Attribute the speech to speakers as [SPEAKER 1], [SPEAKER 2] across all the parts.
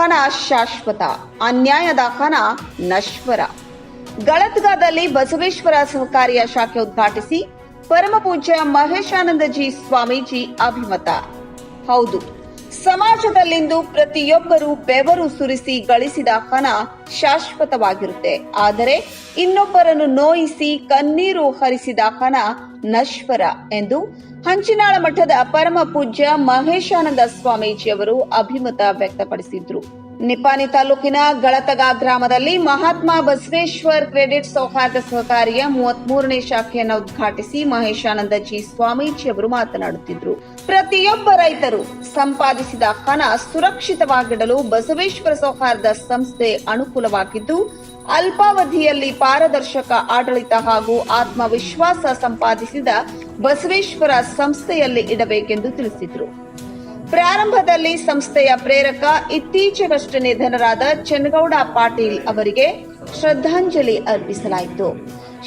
[SPEAKER 1] ದಾಖನ ಶಾಶ್ವತ, ಅನ್ಯಾಯದ ಹಣ ನಶ್ವರ. ಗಳತ್ಗಾದಲ್ಲಿ ಬಸವೇಶ್ವರ ಸಹಕಾರಿಯ ಶಾಖೆ ಉದ್ಘಾಟಿಸಿ ಪರಮಪೂಜ್ಯ ಮಹೇಶಾನಂದಜಿ ಸ್ವಾಮೀಜಿ ಅಭಿಮತ. ಹೌದು ಸಮಾಜದಲ್ಲಿಂದು ಪ್ರತಿಯೊಬ್ಬರು ಬೆವರು ಸುರಿಸಿ ಗಳಿಸಿದ ಹಣ ಶಾಶ್ವತವಾಗಿರುತ್ತೆ. ಆದರೆ ಇನ್ನೊಬ್ಬರನ್ನು ನೋಯಿಸಿ ಕಣ್ಣೀರು ಹರಿಸಿದ ಹಣ ನಶ್ವರ ಎಂದು ಹಂಚಿನಾಳ ಮಠದ ಪರಮ ಪೂಜ್ಯ ಮಹೇಶಾನಂದ ಸ್ವಾಮೀಜಿಯವರು ಅಭಿಮತ ವ್ಯಕ್ತಪಡಿಸಿದ್ರು. ನಿಪಾನಿ ತಾಲೂಕಿನ ಗಳತಗ ಗ್ರಾಮದಲ್ಲಿ ಮಹಾತ್ಮ ಬಸವೇಶ್ವರ್ ಕ್ರೆಡಿಟ್ ಸೌಹಾರ್ದ ಸಹಕಾರಿಯ ಮೂವತ್ಮೂರನೇ ಶಾಖೆಯನ್ನು ಉದ್ಘಾಟಿಸಿ ಮಹೇಶಾನಂದಜಿ ಸ್ವಾಮೀಜಿ ಅವರು ಮಾತನಾಡುತ್ತಿದ್ರು. ಪ್ರತಿಯೊಬ್ಬ ರೈತರು ಸಂಪಾದಿಸಿದ ಹಣ ಸುರಕ್ಷಿತವಾಗಿಡಲು ಬಸವೇಶ್ವರ ಸೌಹಾರ್ದ ಸಂಸ್ಥೆ ಅನುಕೂಲವಾಗಿದ್ದು, ಅಲ್ಪಾವಧಿಯಲ್ಲಿ ಪಾರದರ್ಶಕ ಆಡಳಿತ ಹಾಗೂ ಆತ್ಮವಿಶ್ವಾಸ ಸಂಪಾದಿಸಿದ ಬಸವೇಶ್ವರ ಸಂಸ್ಥೆಯಲ್ಲಿ ಇಡಬೇಕೆಂದು ತಿಳಿಸಿದರು. ಪ್ರಾರಂಭದಲ್ಲಿ ಸಂಸ್ಥೆಯ ಪ್ರೇರಕ ಇತ್ತೀಚೆಗಷ್ಟೇ ನಿಧನರಾದ ಚನ್ನಗೌಡ ಪಾಟೀಲ್ ಅವರಿಗೆ ಶ್ರದ್ಧಾಂಜಲಿ ಅರ್ಪಿಸಲಾಯಿತು.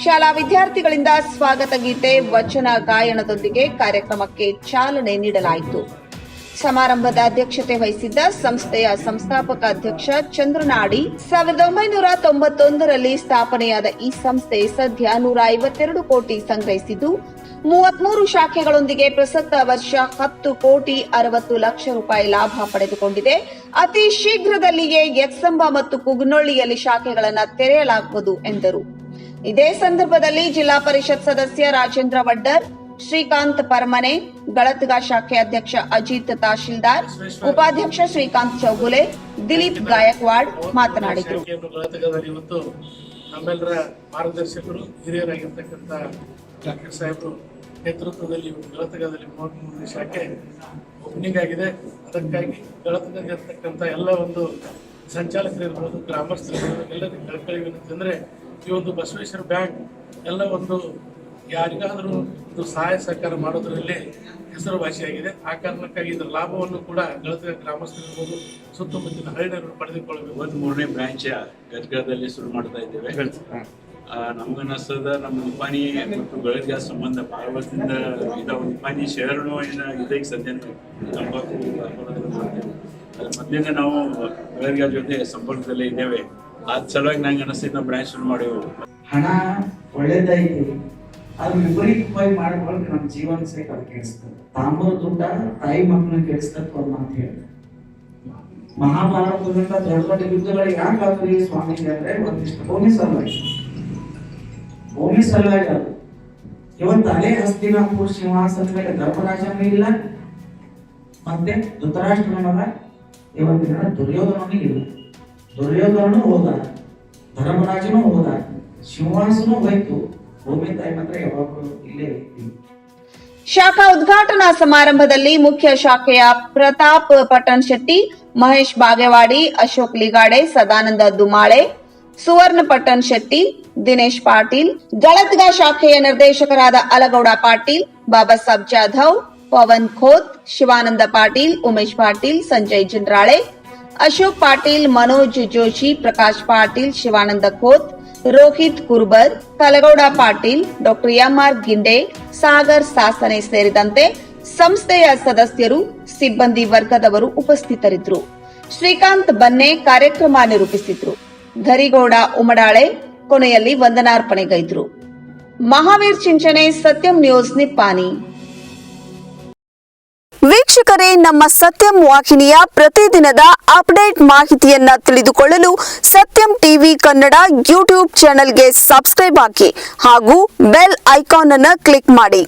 [SPEAKER 1] ಶಾಲಾ ವಿದ್ಯಾರ್ಥಿಗಳಿಂದ ಸ್ವಾಗತ ಗೀತೆ, ವಚನ, ಗಾಯನದೊಂದಿಗೆ ಕಾರ್ಯಕ್ರಮಕ್ಕೆ ಚಾಲನೆ ನೀಡಲಾಯಿತು. ಸಮಾರಂಭದ ಅಧ್ಯಕ್ಷತೆ ವಹಿಸಿದ್ದ ಸಂಸ್ಥೆಯ ಸಂಸ್ಥಾಪಕ ಅಧ್ಯಕ್ಷ ಚಂದ್ರನಾಡಿ ಸಾವಿರದ ಒಂಬೈನೂರ ತೊಂಬತ್ತೊಂದರಲ್ಲಿ ಸ್ಥಾಪನೆಯಾದ ಈ ಸಂಸ್ಥೆ ಸದ್ಯ ನೂರ ಐವತ್ತೆರಡು ಕೋಟಿ ಸಂಗ್ರಹಿಸಿದ್ದು ಮೂವತ್ಮೂರು ಶಾಖೆಗಳೊಂದಿಗೆ ಪ್ರಸಕ್ತ ವರ್ಷ ಹತ್ತು ಕೋಟಿ ಅರವತ್ತು ಲಕ್ಷ ರೂಪಾಯಿ ಲಾಭ ಪಡೆದುಕೊಂಡಿದೆ. ಅತಿ ಶೀಘ್ರದಲ್ಲಿಯೇ ಎಕ್ಸಂಬ ಮತ್ತು ಕುಗ್ನೊಳ್ಳಿಯಲ್ಲಿ ಶಾಖೆಗಳನ್ನು ತೆರೆಯಲಾಗುವುದು ಎಂದರು. ಇದೇ ಸಂದರ್ಭದಲ್ಲಿ ಜಿಲ್ಲಾ ಪರಿಷತ್ ಸದಸ್ಯ ರಾಜೇಂದ್ರ ವಡ್ಡರ್, ಶ್ರೀಕಾಂತ್ ಪರಮನೆ ಗಳತ್ಗ ಶಾಖೆ ಅಧ್ಯಕ್ಷ ಅಜಿತ್ ತಹಶೀಲ್ದಾರ್, ಉಪಾಧ್ಯಕ್ಷ ಶ್ರೀಕಾಂತ್ ಚೌಗುಲೆ, ದಿಲೀಪ್ ಗಾಯಕ್ವಾಡ್ ಮಾತನಾಡಿದರು.
[SPEAKER 2] ಮಾರ್ಗದರ್ಶಕರು ಹಿರಿಯರಾಗಿರ್ತಕ್ಕಂಥ ಡಾಕ್ಟರ್ ಸಾಹೇಬರು ನೇತೃತ್ವದಲ್ಲಿ ಗಳತಗದಲ್ಲಿ ಮೂವತ್ಮೂರನೇ ಶಾಖೆ ಓಪನಿಂಗ್ ಆಗಿದೆ. ಅದಕ್ಕಾಗಿ ಗಳತಗಲ್ಲಿರ್ತಕ್ಕಂಥ ಎಲ್ಲ ಒಂದು ಸಂಚಾಲಕರಿರ್ಬೋದು ಗ್ರಾಮಸ್ಥರಿರ್ಬೋದು ಗ್ರಾಮಸ್ಥರು ಇರ್ಬೋದು ಎಲ್ಲರಿಗೂ ಕಳ್ಕೊಳ್ಳಿ ವಿನಂತಿ ಈ ಒಂದು ಬಸವೇಶ್ವರ ಬ್ಯಾಂಕ್ ಎಲ್ಲ ಒಂದು ಯಾರಿಗಾದರೂ ಒಂದು ಸಹಾಯ ಸಹಕಾರ ಮಾಡೋದ್ರಲ್ಲಿ ಹೆಸರುವಾಸಿಯಾಗಿದೆ. ಆ ಕಾರಣಕ್ಕಾಗಿ ಇದರ ಲಾಭವನ್ನು ಕೂಡ ಗಳತಗ ಗ್ರಾಮಸ್ಥರಿರ್ಬೋದು ಸುತ್ತಮುತ್ತಲಿನ ಹರಿಣರು ಪಡೆದುಕೊಳ್ಳಬೇಕು.
[SPEAKER 3] ಒಂದು ಮೂರನೇ ಬ್ರಾಂಚ್ ಗದಗದಲ್ಲಿ ಶುರು ಮಾಡ್ತಾ ಇದ್ದೇವೆ. ನಮಗನ್ನಿಸ್ತದ ನಮ್ಮ ನಿಪಾನಿ ಮತ್ತು ಗಳಿಗ ಸಂಬಂಧ ಬಹಳ ವರ್ಷದಿಂದ ಇದಾವ ನಿಪಾನಿ ಶಹರನು ಏನ ಇದಕ್ಕೆ ಸದ್ಯ ತಂಬಾಕು ಮೊದಲಿಂದ ನಾವು ಗಳಿಗ ಜೊತೆ ಸಂಪರ್ಕದಲ್ಲಿ ಇದ್ದೇವೆ. ಅದ್ ಸಲುವಾಗಿ ನಂಗೆ ಅನಿಸ್ತೈತೆ ನಾವು ಬ್ರಾಂಚ್ ಶುರು ಮಾಡೇವು.
[SPEAKER 4] ಹಣ ಒಳ್ಳೇದೈತಿ ಅದು ವಿಪರೀತವಾಗಿ ಮಾಡ್ಕೊಂಡು ನಮ್ಮ ಜೀವನ ಸಹಿತ ಅದು ಕೆಡಿಸ್ತದೆ. ತಾಂಬೂರ ದುಡ್ಡ ತಾಯಿ ಮಕ್ಕಳನ್ನ ಕೆಡಿಸ್ತದೆ ಒಂದು ಮಾತು ಹೇಳ್ತಾರೆ ಮಹಾಭಾರತದಿಂದ ದೊಡ್ಡ ದೊಡ್ಡ ಯುದ್ಧಗಳು ಯಾಕೆ ಸ್ವಾಮೀಜಿ ಅಂದ್ರೆ ಒಂದಿಷ್ಟು ಭೂಮಿ ಸಲುವಾಗಿ. ಭೂಮಿ ಸಲುವಾಗಿ ಅದು ಇವತ್ತು ಅಲೆ ಹಸ್ತಿನಾಪುರ ಸಿಂಹಾಸನ ಮೇಲೆ ಧರ್ಮರಾಜನೂ ಇಲ್ಲ. ಮತ್ತೆ ಧೃತರಾಷ್ಟ್ರನ ಇವತ್ತಿನ ದುರ್ಯೋಧನನೂ ಇಲ್ಲ. ದುರ್ಯೋಧನನು ಹೋದ, ಧರ್ಮರಾಜನೂ ಹೋದ ಸಿಂಹಾಸನೂ ಹೋಯ್ತು. ಭೂಮಿ ತಾಯಿ ಮಾತ್ರ ಯಾವಾಗಲೂ ಇಲ್ಲೇ ಐತಿ
[SPEAKER 1] ಶಾಖಾ ಉದ್ಘಾಟನಾ ಸಮಾರಂಭದಲ್ಲಿ ಮುಖ್ಯ ಶಾಖೆಯ ಪ್ರತಾಪ್ ಪಟನ್ ಶೆಟ್ಟಿ, ಮಹೇಶ್ ಬಾಗೇವಾಡಿ, ಅಶೋಕ್ ಲಿಗಾಡೆ, ಸದಾನಂದ ದುಮಾಳೆ, ಸುವರ್ಣ ಪಟನ್ ಶೆಟ್ಟಿ ದಿನೇಶ್ ಪಾಟೀಲ್ ಗಳತ್ಗ ಶಾಖೆಯ ನಿರ್ದೇಶಕರಾದ Alagouda Patil, Baba Sab Jadhav, Pavan Khot Shivananda Patil, Umesh Patil, Sanjay Jindrale, Ashok Patil, Manoj Joshi, Prakash Patil, Shivananda Khot Rohit Kurbar, Kalagouda Patil, doctor M R Ginde, Sagar Sasane ಸೇರಿದಂತೆ ಸಂಸ್ಥೆಯ ಸದಸ್ಯರು, ಸಿಬ್ಬಂದಿ ವರ್ಗದವರು ಉಪಸ್ಥಿತರಿದ್ದರು. ಶ್ರೀಕಾಂತ್ ಬನ್ನೆ ಕಾರ್ಯಕ್ರಮ ನಿರೂಪಿಸಿದ್ರು. ಧರಿಗೌಡ ಉಮಡಾಳೆ ಕೊನೆಯಲ್ಲಿ ವಂದನಾರ್ಪಣೆಗೈದ್ರು. ಮಹಾವೀರ್ ಚಿಂಚನೆ ಸತ್ಯಂ news, Nippani.
[SPEAKER 5] ವೀಕ್ಷಕರೇ, ನಮ್ಮ ಸತ್ಯಂ ವಾಹಿನಿಯ ಪ್ರತಿದಿನದ ಅಪ್ಡೇಟ್ ಮಾಹಿತಿಯನ್ನ ತಿಳಿದುಕೊಳ್ಳಲು ಸತ್ಯಂ ಟಿವಿ ಕನ್ನಡ ಯೂಟ್ಯೂಬ್ ಚಾನೆಲ್ಗೆ ಸಬ್ಸ್ಕ್ರೈಬ್ ಹಾಕಿ ಹಾಗೂ ಬೆಲ್ ಐಕಾನ್ ಅನ್ನು ಕ್ಲಿಕ್ ಮಾಡಿ.